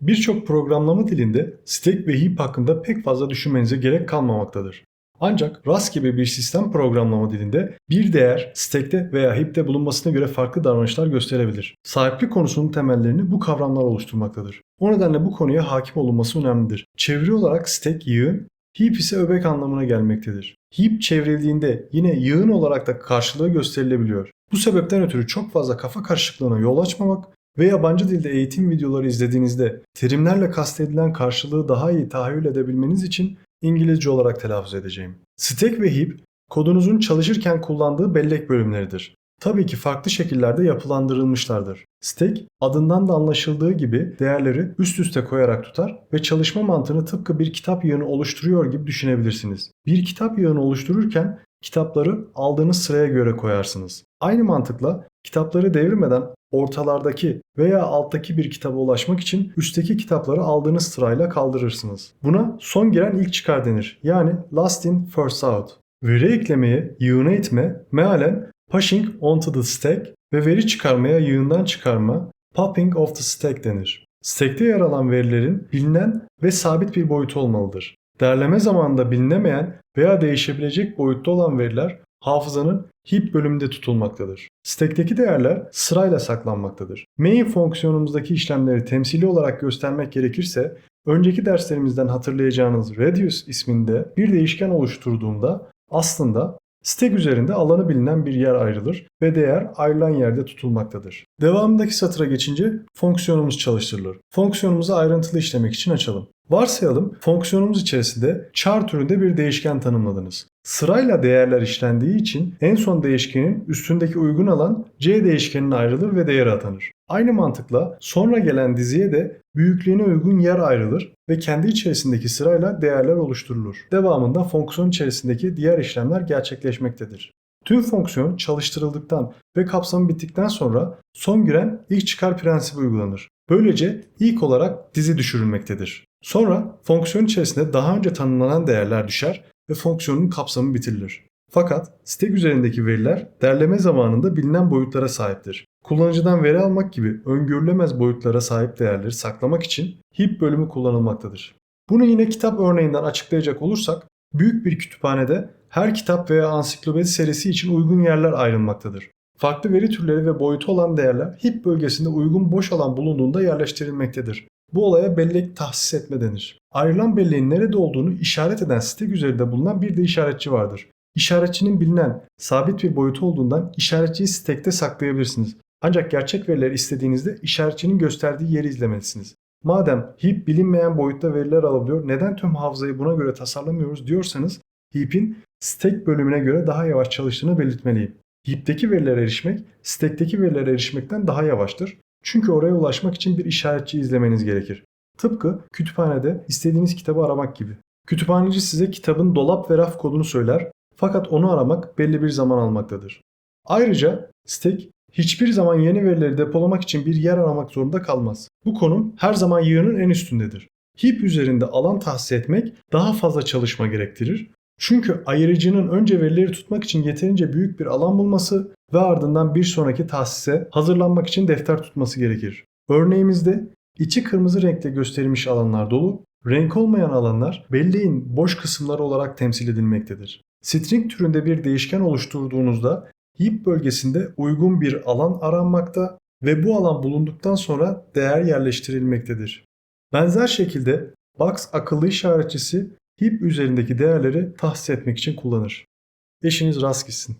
Birçok programlama dilinde stack ve heap hakkında pek fazla düşünmenize gerek kalmamaktadır. Ancak Rust gibi bir sistem programlama dilinde bir değer stack'te veya heap'te bulunmasına göre farklı davranışlar gösterebilir. Sahiplik konusunun temellerini bu kavramlar oluşturmaktadır. O nedenle bu konuya hakim olunması önemlidir. Çeviri olarak stack yığın, heap ise öbek anlamına gelmektedir. Heap çevrildiğinde yine yığın olarak da karşılığı gösterilebiliyor. Bu sebepten ötürü çok fazla kafa karışıklığına yol açmamak ve yabancı dilde eğitim videoları izlediğinizde terimlerle kastedilen karşılığı daha iyi tahayyül edebilmeniz için İngilizce olarak telaffuz edeceğim. Stack ve heap kodunuzun çalışırken kullandığı bellek bölümleridir. Tabii ki farklı şekillerde yapılandırılmışlardır. Stack adından da anlaşıldığı gibi değerleri üst üste koyarak tutar ve çalışma mantığını tıpkı bir kitap yığını oluşturuyor gibi düşünebilirsiniz. Bir kitap yığını oluştururken kitapları aldığınız sıraya göre koyarsınız. Aynı mantıkla kitapları devirmeden ortalardaki veya alttaki bir kitaba ulaşmak için üstteki kitapları aldığınız sırayla kaldırırsınız. Buna son giren ilk çıkar denir. Yani last in first out. Veri eklemeye, yığına itme, mealen pushing onto the stack ve veri çıkarmaya yığından çıkarma, popping off the stack denir. Stack'te yer alan verilerin bilinen ve sabit bir boyutu olmalıdır. Derleme zamanında bilinemeyen veya değişebilecek boyutta olan veriler hafızanın heap bölümünde tutulmaktadır. Stack'teki değerler sırayla saklanmaktadır. Main fonksiyonumuzdaki işlemleri temsili olarak göstermek gerekirse önceki derslerimizden hatırlayacağınız reduce isminde bir değişken oluşturduğumda aslında stack üzerinde alanı bilinen bir yer ayrılır ve değer ayrılan yerde tutulmaktadır. Devamındaki satıra geçince fonksiyonumuz çalıştırılır. Fonksiyonumuzu ayrıntılı işlemek için açalım. Varsayalım fonksiyonumuz içerisinde char türünde bir değişken tanımladınız. Sırayla değerler işlendiği için en son değişkenin üstündeki uygun alan c değişkenine ayrılır ve değeri atanır. Aynı mantıkla sonra gelen diziye de büyüklüğüne uygun yer ayrılır ve kendi içerisindeki sırayla değerler oluşturulur. Devamında fonksiyon içerisindeki diğer işlemler gerçekleşmektedir. Tüm fonksiyon çalıştırıldıktan ve kapsamı bittikten sonra son giren ilk çıkar prensibi uygulanır. Böylece ilk olarak dizi düşürülmektedir. Sonra fonksiyon içerisinde daha önce tanımlanan değerler düşer ve fonksiyonun kapsamı bitirilir. Fakat stack üzerindeki veriler derleme zamanında bilinen boyutlara sahiptir. Kullanıcıdan veri almak gibi öngörülemez boyutlara sahip değerleri saklamak için heap bölümü kullanılmaktadır. Bunu yine kitap örneğinden açıklayacak olursak, büyük bir kütüphanede her kitap veya ansiklopedi serisi için uygun yerler ayrılmaktadır. Farklı veri türleri ve boyutu olan değerler heap bölgesinde uygun boş alan bulunduğunda yerleştirilmektedir. Bu olaya bellek tahsis etme denir. Ayrılan belleğin nerede olduğunu işaret eden stack üzerinde bulunan bir de işaretçi vardır. İşaretçinin bilinen sabit bir boyutu olduğundan işaretçiyi stack'te saklayabilirsiniz. Ancak gerçek verileri istediğinizde işaretçinin gösterdiği yeri izlemelisiniz. Madem heap bilinmeyen boyutta veriler alabiliyor neden tüm hafızayı buna göre tasarlamıyoruz diyorsanız heap'in stack bölümüne göre daha yavaş çalıştığını belirtmeliyim. Heap'teki verilere erişmek stack'teki verilere erişmekten daha yavaştır. Çünkü oraya ulaşmak için bir işaretçi izlemeniz gerekir. Tıpkı kütüphanede istediğiniz kitabı aramak gibi. Kütüphaneci size kitabın dolap ve raf kodunu söyler fakat onu aramak belli bir zaman almaktadır. Ayrıca stack hiçbir zaman yeni verileri depolamak için bir yer aramak zorunda kalmaz. Bu konum her zaman yığının en üstündedir. Heap üzerinde alan tahsis etmek daha fazla çalışma gerektirir. Çünkü ayırıcının önce verileri tutmak için yeterince büyük bir alan bulması ve ardından bir sonraki tahsise hazırlanmak için defter tutması gerekir. Örneğimizde içi kırmızı renkte gösterilmiş alanlar dolu, renk olmayan alanlar belleğin boş kısımları olarak temsil edilmektedir. String türünde bir değişken oluşturduğunuzda heap bölgesinde uygun bir alan aranmakta ve bu alan bulunduktan sonra değer yerleştirilmektedir. Benzer şekilde box akıllı işaretçisi heap üzerindeki değerleri tahsis etmek için kullanır. Eşiniz rast gitsin.